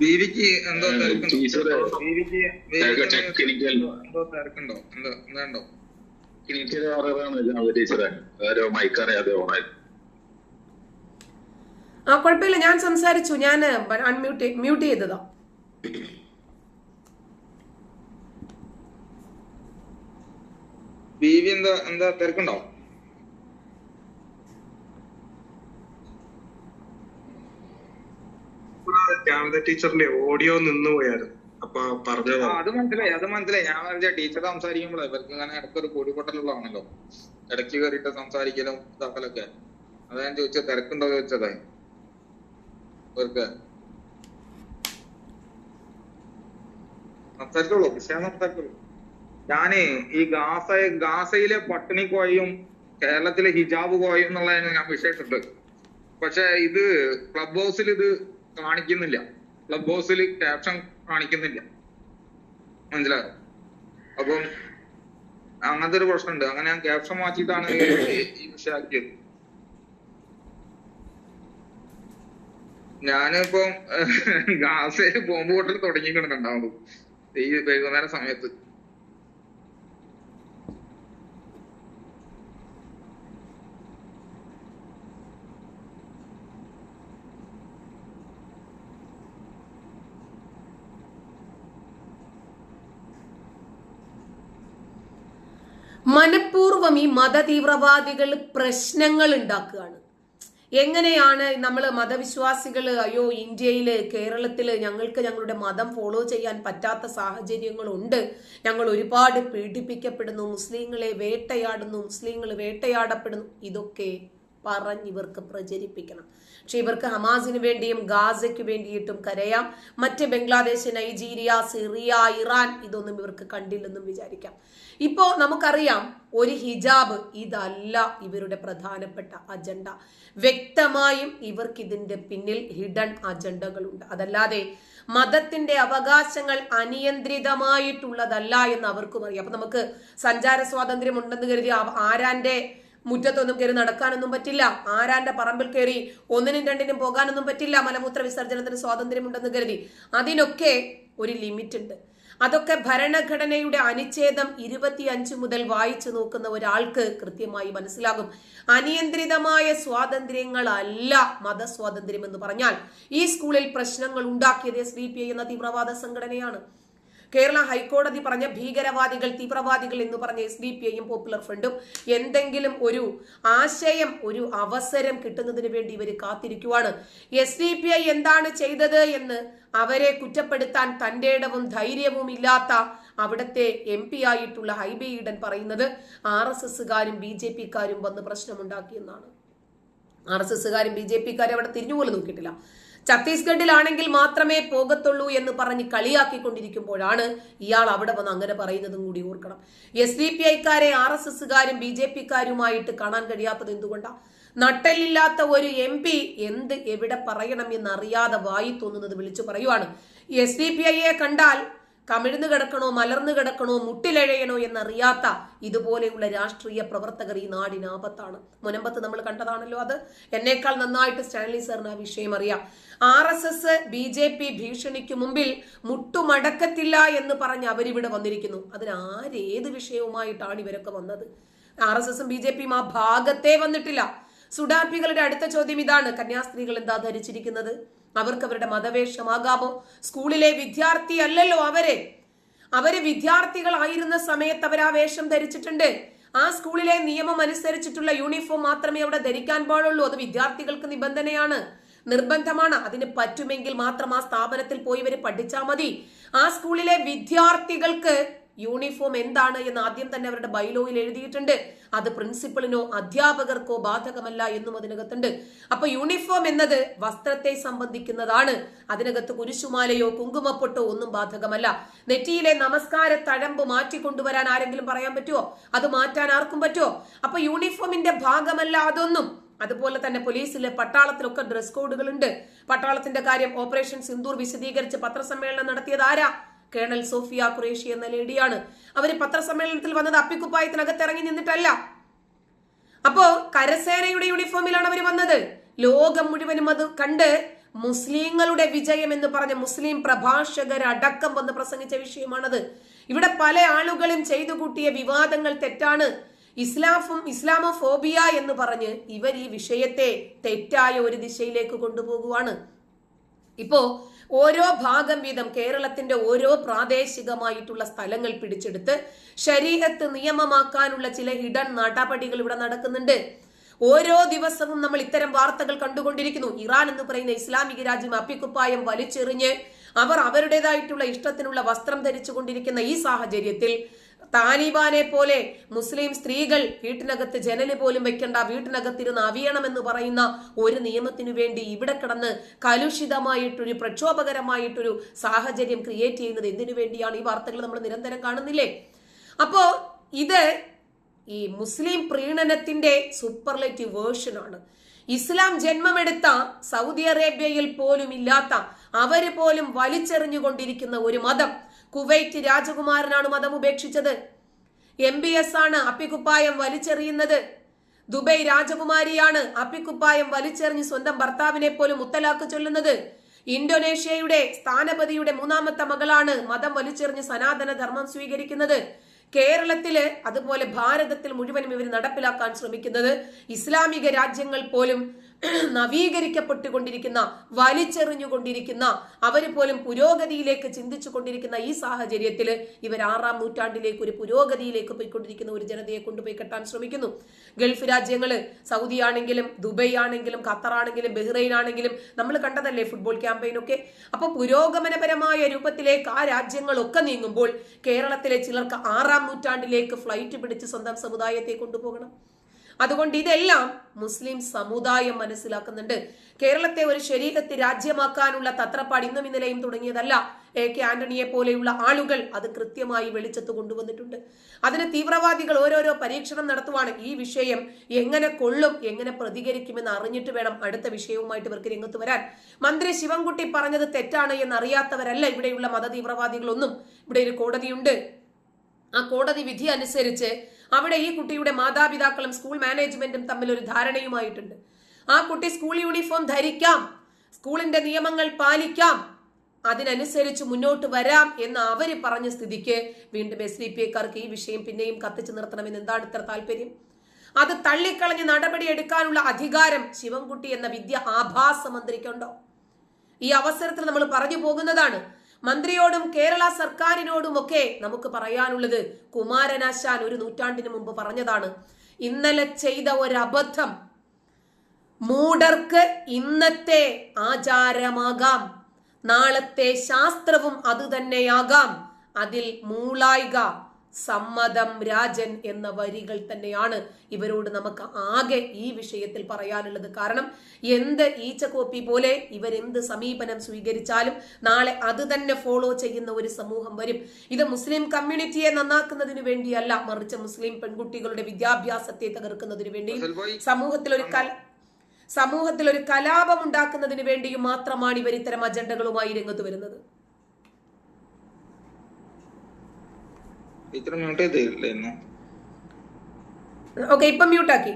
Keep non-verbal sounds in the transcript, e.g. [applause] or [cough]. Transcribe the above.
ബീവിക്ക് എന്തോ എന്തോ തിരക്കുണ്ടോ? എന്തോ എന്താണ്ടോ ആ കുഴപ്പമില്ല. ഞാൻ സംസാരിച്ചു. ഞാൻ അൺമ്യൂട്ട് മ്യൂട്ട് ചെയ്തതാ. ബീവി എന്താ എന്താ തിരക്കുണ്ടോ? ജാമിത ടീച്ചറിന്റെ ഓഡിയോ നിന്ന് പോയായിരുന്നു. അപ്പൊ പറഞ്ഞതാ. അത് മനസ്സിലായി അത് മനസ്സിലായി. ഞാൻ വിചാരിച്ച ടീച്ചർ സംസാരിക്കുമ്പോഴേ ഇവർക്ക് ഇങ്ങനെ ഇടയ്ക്ക് ഒരു പൊടിപൊട്ടലുള്ളതാണല്ലോ. ഇടയ്ക്ക് കയറിയിട്ട് സംസാരിക്കലും ഇതാക്കലൊക്കെ. അതാ ഞാൻ ചോദിച്ചത് തിരക്കുണ്ടോ ചോദിച്ചതേ. ഇവർക്ക്. സംസാരിച്ചോളൂ വിഷയം സംസാരിച്ചോളൂ. ഞാനേ ഈ ഗാസ ഗാസയിലെ പട്ടിണി കോയും കേരളത്തിലെ ഹിജാബ് കോയും എന്നുള്ളതാണ് ഞാൻ വിഷയിച്ചിട്ട് പക്ഷെ ഇത് ക്ലബ് ഹൗസിൽ ഇത് കാണിക്കുന്നില്ല. ക്ലബ് ഹൗസിൽ ക്യാപ്ഷൻ കാണിക്കുന്നില്ല. മനസ്സിലായോ? അപ്പം അങ്ങനത്തെ ഒരു പ്രശ്നമുണ്ട്. അങ്ങനെ ഞാൻ ക്യാപ്ഷൻ മാറ്റിയിട്ടാണ് ഈ- വിഷയം ആക്കിയത്. ഞാനിപ്പം [laughs] ഗാസയിൽ ബോംബ് പൊട്ടൽ തുടങ്ങിയിട്ടുണ്ടാവുള്ളൂ ഈ വൈകുന്നേരം സമയത്ത്. മനഃപൂർവം ഈ മതതീവ്രവാദികൾ പ്രശ്നങ്ങൾ ഉണ്ടാക്കുകയാണ്. എങ്ങനെയാണ് നമ്മൾ മതവിശ്വാസികൾ അയ്യോ ഇന്ത്യയിൽ കേരളത്തിൽ ഞങ്ങൾക്ക് ഞങ്ങളുടെ മതം ഫോളോ ചെയ്യാൻ പറ്റാത്ത സാഹചര്യങ്ങളുണ്ട്. ഞങ്ങൾ ഒരുപാട് പീഡിപ്പിക്കപ്പെടുന്നു മുസ്ലിങ്ങളെ വേട്ടയാടുന്നു മുസ്ലിങ്ങൾ വേട്ടയാടപ്പെടുന്നു. ഇതൊക്കെ പറഞ്ഞ് ഇവർക്ക് പ്രചരിപ്പിക്കണം. പക്ഷെ ഇവർക്ക് ഹമാസിന് വേണ്ടിയും ഗാസയ്ക്ക് വേണ്ടിയിട്ടും കരയാം. മറ്റ് ബംഗ്ലാദേശ് നൈജീരിയ സിറിയ ഇറാൻ ഇതൊന്നും ഇവർക്ക് കണ്ടില്ലെന്നും വിചാരിക്കാം. ഇപ്പോ നമുക്കറിയാം ഒരു ഹിജാബ് ഇതല്ല ഇവരുടെ പ്രധാനപ്പെട്ട അജണ്ട. വ്യക്തമായും ഇവർക്ക് ഇതിന്റെ പിന്നിൽ ഹിഡൻ അജണ്ടകളുണ്ട്. അതല്ലാതെ മതത്തിന്റെ അവകാശങ്ങൾ അനിയന്ത്രിതമായിട്ടുള്ളതല്ല എന്ന് അവർക്കും അറിയാം. അപ്പൊ നമുക്ക് സഞ്ചാര സ്വാതന്ത്ര്യം ഉണ്ടെന്ന് കരുതി ആരാന്റെ മുറ്റത്തൊന്നും കയറി നടക്കാനൊന്നും പറ്റില്ല. ആരാന്റെ പറമ്പിൽ കയറി ഒന്നിനും രണ്ടിനും പോകാനൊന്നും പറ്റില്ല. മലമൂത്ര വിസർജനത്തിന് സ്വാതന്ത്ര്യമുണ്ടെന്ന് കരുതി. അതിനൊക്കെ ഒരു ലിമിറ്റ് ഉണ്ട് അതൊക്കെ ഭരണഘടനയുടെ അനുച്ഛേദം ഇരുപത്തിയഞ്ച് മുതൽ വായിച്ചു നോക്കുന്ന ഒരാൾക്ക് കൃത്യമായി മനസ്സിലാകും. അനിയന്ത്രിതമായ സ്വാതന്ത്ര്യങ്ങളല്ല മതസ്വാതന്ത്ര്യം എന്ന് പറഞ്ഞാൽ ഈ സ്കൂളിൽ പ്രശ്നങ്ങൾ ഉണ്ടാക്കിയത് എസ് എന്ന തീവ്രവാദ സംഘടനയാണ്. കേരള ഹൈക്കോടതി പറഞ്ഞ ഭീകരവാദികൾ തീവ്രവാദികൾ എന്ന് പറഞ്ഞ എസ് ഡി പി ഐയും പോപ്പുലർ ഫ്രണ്ടും എന്തെങ്കിലും ഒരു ആശയം ഒരു അവസരം കിട്ടുന്നതിന് വേണ്ടി ഇവർ കാത്തിരിക്കുവാണ്. എസ് ഡി പി ഐ എന്താണ് ചെയ്തത് എന്ന് അവരെ കുറ്റപ്പെടുത്താൻ തന്റെ ഇടവും ധൈര്യവും ഇല്ലാത്ത അവിടുത്തെ എം പി ആയിട്ടുള്ള ഹൈബി ഈഡൻ പറയുന്നത് ആർ എസ് എസുകാരും ബി ജെ പിക്കാരും വന്ന് പ്രശ്നമുണ്ടാക്കിയെന്നാണ് ആർ എസ് എസുകാരും ബി ജെ പിക്കാരും അവിടെ തിരിഞ്ഞുപോലും നോക്കിയിട്ടില്ല. ഛത്തീസ്ഗഡിലാണെങ്കിൽ മാത്രമേ പോകത്തുള്ളൂ എന്ന് പറഞ്ഞ് കളിയാക്കിക്കൊണ്ടിരിക്കുമ്പോഴാണ് ഇയാൾ അവിടെ വന്ന് അങ്ങനെ പറയുന്നതും കൂടി ഓർക്കണം. എസ് ഡി പി ഐക്കാരെ ആർ എസ് എസുകാരും ബി ജെ പിക്കാരുമായിട്ട് കാണാൻ കഴിയാത്തത് എന്തുകൊണ്ടാണ് നട്ടലില്ലാത്ത ഒരു എം പി എന്ത് എവിടെ പറയണം എന്നറിയാതെ വായി തോന്നുന്നത് വിളിച്ചു പറയുവാണ്. എസ് ഡി പി ഐയെ കണ്ടാൽ കമിഴ്ന്നു കിടക്കണോ മലർന്നു കിടക്കണോ മുട്ടിലഴയണോ എന്നറിയാത്ത ഇതുപോലെയുള്ള രാഷ്ട്രീയ പ്രവർത്തകർ ഈ നാടിന് ആപത്താണ്. മുനമ്പത്ത് നമ്മൾ കണ്ടതാണല്ലോ അത്. എന്നേക്കാൾ നന്നായിട്ട് സ്റ്റാൻലി സാറിന് ആ വിഷയം അറിയാം. R S S B J P ഭീഷണിക്ക് മുമ്പിൽ മുട്ടുമടക്കത്തില്ല എന്ന് പറഞ്ഞ് അവരിവിടെ വന്നിരിക്കുന്നു. അതിന് ആരേത് വിഷയവുമായിട്ടാണ് ഇവരൊക്കെ വന്നത്? ആർ എസ് എസും ബി ജെ പിയും ആ ഭാഗത്തെ വന്നിട്ടില്ല. സുഡാപ്പികളുടെ അടുത്ത ചോദ്യം ഇതാണ്. കന്യാസ്ത്രീകൾ എന്താ ധരിച്ചിരിക്കുന്നത്? അവർക്ക് അവരുടെ മതവേഷമാകാമോ? സ്കൂളിലെ വിദ്യാർത്ഥി അല്ലല്ലോ അവരെ. അവർ വിദ്യാർത്ഥികളായിരുന്ന സമയത്ത് അവർ ആ വേഷം ധരിച്ചിട്ടുണ്ട്. ആ സ്കൂളിലെ നിയമം അനുസരിച്ചിട്ടുള്ള യൂണിഫോം മാത്രമേ അവിടെ ധരിക്കാൻ പാടുള്ളൂ. അത് വിദ്യാർത്ഥികൾക്ക് നിബന്ധനയാണ്. നിർബന്ധമാണ്. അതിന് പറ്റുമെങ്കിൽ മാത്രം ആ സ്ഥാപനത്തിൽ പോയി ഇവർ പഠിച്ചാൽ മതി. ആ സ്കൂളിലെ വിദ്യാർത്ഥികൾക്ക് യൂണിഫോം എന്താണ് എന്ന് ആദ്യം തന്നെ അവരുടെ ബൈലോയിൽ എഴുതിയിട്ടുണ്ട്. അത് പ്രിൻസിപ്പളിനോ അധ്യാപകർക്കോ ബാധകമല്ല എന്നും അതിനകത്തുണ്ട്. അപ്പൊ യൂണിഫോം എന്നത് വസ്ത്രത്തെ സംബന്ധിക്കുന്നതാണ്. അതിനകത്ത് കുരിശുമാലയോ കുങ്കുമപ്പൊട്ടോ ഒന്നും ബാധകമല്ല. നെറ്റിയിലെ നമസ്കാര തഴമ്പ് മാറ്റിക്കൊണ്ടുവരാൻ ആരെങ്കിലും പറയാൻ പറ്റുമോ അത് മാറ്റാൻ ആർക്കും പറ്റുമോ അപ്പൊ യൂണിഫോമിന്റെ ഭാഗമല്ല അതൊന്നും. അതുപോലെ തന്നെ പോലീസിലെ പട്ടാളത്തിലൊക്കെ ഡ്രസ് കോഡുകളുണ്ട്. പട്ടാളത്തിന്റെ കാര്യം ഓപ്പറേഷൻ സിന്ദൂർ വിശദീകരിച്ച് പത്രസമ്മേളനം നടത്തിയത് ആരാ? കേണൽ സോഫിയ ഖുറേഷി എന്ന ലേഡിയാണ്. അവർ പത്രസമ്മേളനത്തിൽ വന്നത് അപ്പിക്കുപ്പായത്തിനകത്ത് ഇറങ്ങി നിന്നിട്ടല്ല. അപ്പോ കരസേനയുടെ യൂണിഫോമിലാണ് അവർ വന്നത്. ലോകം മുഴുവനും അത് കണ്ട് മുസ്ലിങ്ങളുടെ വിജയം എന്ന് പറഞ്ഞ മുസ്ലിം പ്രഭാഷകരടക്കം വന്ന് പ്രസംഗിച്ച വിഷയമാണത്. ഇവിടെ പല ആളുകളും ചെയ്തു കൂട്ടിയ വിവാദങ്ങൾ തെറ്റാണ്. ഇസ്ലാഫും ഇസ്ലാമോഫോബിയ എന്ന് പറഞ്ഞ് ഇവർ ഈ വിഷയത്തെ തെറ്റായ ഒരു ദിശയിലേക്ക് കൊണ്ടുപോകുവാണ്. ഇപ്പോ ഓരോ ഭാഗം വീതം കേരളത്തിന്റെ ഓരോ പ്രാദേശികമായിട്ടുള്ള സ്ഥലങ്ങൾ പിടിച്ചെടുത്ത് ശരീരത്ത് നിയമമാക്കാനുള്ള ചില ഹിഡൻ നടപടികൾ ഇവിടെ നടക്കുന്നുണ്ട്. ഓരോ ദിവസവും നമ്മൾ ഇത്തരം വാർത്തകൾ കണ്ടുകൊണ്ടിരിക്കുന്നു. ഇറാൻ എന്ന് പറയുന്ന ഇസ്ലാമിക രാജ്യം അപ്പിക്കുപ്പായം വലിച്ചെറിഞ്ഞ് അവർ അവരുടേതായിട്ടുള്ള ഇഷ്ടത്തിനുള്ള വസ്ത്രം ധരിച്ചുകൊണ്ടിരിക്കുന്ന ഈ സാഹചര്യത്തിൽ താലിബാനെ പോലെ മുസ്ലിം സ്ത്രീകൾ വീട്ടിനകത്ത് ജനൽ പോലും വെക്കണ്ട വീട്ടിനകത്തിരുന്ന് അവിയണമെന്ന് പറയുന്ന ഒരു നിയമത്തിനു വേണ്ടി ഇവിടെ കിടന്ന് കലുഷിതമായിട്ടൊരു പ്രക്ഷോഭകരമായിട്ടൊരു സാഹചര്യം ക്രിയേറ്റ് ചെയ്യുന്നത് എന്തിനു വേണ്ടിയാണ്? ഈ വാർത്തകൾ നമ്മൾ നിരന്തരം കാണുന്നില്ലേ? അപ്പോ ഇത് ഈ മുസ്ലിം പ്രീണനത്തിന്റെ സൂപ്പർലേറ്റീവ് വേർഷൻ ആണ്. ഇസ്ലാം ജന്മമെടുത്ത സൗദി അറേബ്യയിൽ പോലും ഇല്ലാത്ത അവർ പോലും വലിച്ചെറിഞ്ഞുകൊണ്ടിരിക്കുന്ന ഒരു മതം കുവൈറ്റ് രാജകുമാരനാണ് മതം ഉപേക്ഷിച്ചത്. എം ബി എസ് ആണ് അപ്പിക്കുപ്പായം വലിച്ചെറിയുന്നത്. ദുബൈ രാജകുമാരിയാണ് അപ്പിക്കുപ്പായം വലിച്ചെറിഞ്ഞ് സ്വന്തം ഭർത്താവിനെ പോലും മുത്തലാക്ക് ചൊല്ലുന്നത്. ഇന്തോനേഷ്യയുടെ സ്ഥാനപതിയുടെ മൂന്നാമത്തെ മകളാണ് മതം വലിച്ചെറിഞ്ഞ് സനാതന ധർമ്മം സ്വീകരിക്കുന്നത്. കേരളത്തിൽ അതുപോലെ ഭാരതത്തിൽ മുഴുവനും ഇവർ നടപ്പിലാക്കാൻ ശ്രമിക്കുന്നത് ഇസ്ലാമിക രാജ്യങ്ങൾ പോലും നവീകരിക്കപ്പെട്ടുകൊണ്ടിരിക്കുന്ന വലിച്ചെറിഞ്ഞുകൊണ്ടിരിക്കുന്ന അവർ പോലും പുരോഗതിയിലേക്ക് ചിന്തിച്ചു കൊണ്ടിരിക്കുന്ന ഈ സാഹചര്യത്തിൽ ഇവർ ആറാം നൂറ്റാണ്ടിലേക്ക് ഒരു പുരോഗതിയിലേക്ക് പോയിക്കൊണ്ടിരിക്കുന്ന ഒരു ജനതയെ കൊണ്ടുപോയി കെട്ടാൻ ശ്രമിക്കുന്നു. ഗൾഫ് രാജ്യങ്ങൾ സൗദി ആണെങ്കിലും ദുബൈ ആണെങ്കിലും ഖത്തർ ആണെങ്കിലും ബഹ്റൈൻ ആണെങ്കിലും നമ്മൾ കണ്ടതല്ലേ ഫുട്ബോൾ ക്യാമ്പയിനൊക്കെ? അപ്പൊ പുരോഗമനപരമായ രൂപത്തിലേക്ക് ആ രാജ്യങ്ങളൊക്കെ നീങ്ങുമ്പോൾ കേരളത്തിലെ ചിലർക്ക് ആറാം നൂറ്റാണ്ടിലേക്ക് ഫ്ലൈറ്റ് പിടിച്ച് സ്വന്തം സമുദായത്തെ കൊണ്ടുപോകണം. അതുകൊണ്ട് ഇതെല്ലാം മുസ്ലിം സമുദായം മനസ്സിലാക്കുന്നുണ്ട്. കേരളത്തെ ഒരു ശരീരത്തെ രാജ്യമാക്കാനുള്ള തത്രപ്പാട് ഇന്നും ഇന്നലെയും തുടങ്ങിയതല്ല. എ കെ ആന്റണിയെ പോലെയുള്ള ആളുകൾ അത് കൃത്യമായി വെളിച്ചത്ത് കൊണ്ടുവന്നിട്ടുണ്ട്. അതിന് തീവ്രവാദികൾ ഓരോരോ പരീക്ഷണം നടത്തുവാണ് ഈ വിഷയം എങ്ങനെ കൊള്ളും എങ്ങനെ പ്രതികരിക്കുമെന്ന് അറിഞ്ഞിട്ട് വേണം അടുത്ത വിഷയവുമായിട്ട് ഇവർക്ക് രംഗത്ത് വരാൻ. മന്ത്രി ശിവൻകുട്ടി പറഞ്ഞത് തെറ്റാണ് എന്ന് അറിയാത്തവരല്ല ഇവിടെയുള്ള മത തീവ്രവാദികളൊന്നും ഇവിടെ ഒരു കോടതിയുണ്ട്. ആ കോടതി വിധി അനുസരിച്ച് അവിടെ ഈ കുട്ടിയുടെ മാതാപിതാക്കളും സ്കൂൾ മാനേജ്മെന്റും തമ്മിൽ ഒരു ധാരണയുമായിട്ടുണ്ട്. ആ കുട്ടി സ്കൂൾ യൂണിഫോം ധരിക്കാം സ്കൂളിന്റെ നിയമങ്ങൾ പാലിക്കാം അതിനനുസരിച്ച് മുന്നോട്ട് വരാം എന്ന് അവർ പറഞ്ഞ സ്ഥിതിക്ക് വീണ്ടും എസ് ഡി പി ഐക്കാർക്ക് ഈ വിഷയം പിന്നെയും കത്തിച്ചു നിർത്തണമെന്ന് എന്താണ് ഇത്ര താല്പര്യം? അത് തള്ളിക്കളഞ്ഞ് നടപടി എടുക്കാനുള്ള അധികാരം ശിവൻകുട്ടി എന്ന വിദ്യ ആഭാസ മന്ത്രിക്കുണ്ടോ? ഈ അവസരത്തിൽ നമ്മൾ പറഞ്ഞു പോകുന്നതാണ് മന്ത്രിയോടും കേരള സർക്കാരിനോടുമൊക്കെ നമുക്ക് പറയാനുള്ളത് കുമാരനാശാൻ ഒരു നൂറ്റാണ്ടിന് മുമ്പ് പറഞ്ഞതാണ് ഇന്നലെ ചെയ്ത ഒരു അബദ്ധം മൂഢർക്ക് ഇന്നത്തെ ആചാരമാകാം നാളത്തെ ശാസ്ത്രവും അതുതന്നെയാകാം അതിൽ മൂളായിക സമ്മതം രാജൻ എന്ന വരികൾ തന്നെയാണ് ഇവരോട് നമുക്ക് ആകെ ഈ വിഷയത്തിൽ പറയാനുള്ളത്. കാരണം എന്ത് ഈച്ചക്കോപ്പി പോലെ ഇവരെന്ത് സമീപനം സ്വീകരിച്ചാലും നാളെ അത് തന്നെ ഫോളോ ചെയ്യുന്ന ഒരു സമൂഹം വരും. ഇത് മുസ്ലിം കമ്മ്യൂണിറ്റിയെ നന്നാക്കുന്നതിന് വേണ്ടിയല്ല മറിച്ച് മുസ്ലിം പെൺകുട്ടികളുടെ വിദ്യാഭ്യാസത്തെ തകർക്കുന്നതിന് വേണ്ടിയും സമൂഹത്തിൽ ഒരു കല സമൂഹത്തിൽ ഒരു കലാപം ഉണ്ടാക്കുന്നതിന് വേണ്ടിയും മാത്രമാണ് ഇവർ ഇത്തരം അജണ്ടകളുമായി രംഗത്ത് വരുന്നത്. ടീച്ചർ മ്യൂട്ട് ചെയ്തില്ലായിരുന്നു ഓക്കെ ഓക്കെ മ്യൂട്ട് മ്യൂട്ടാക്കി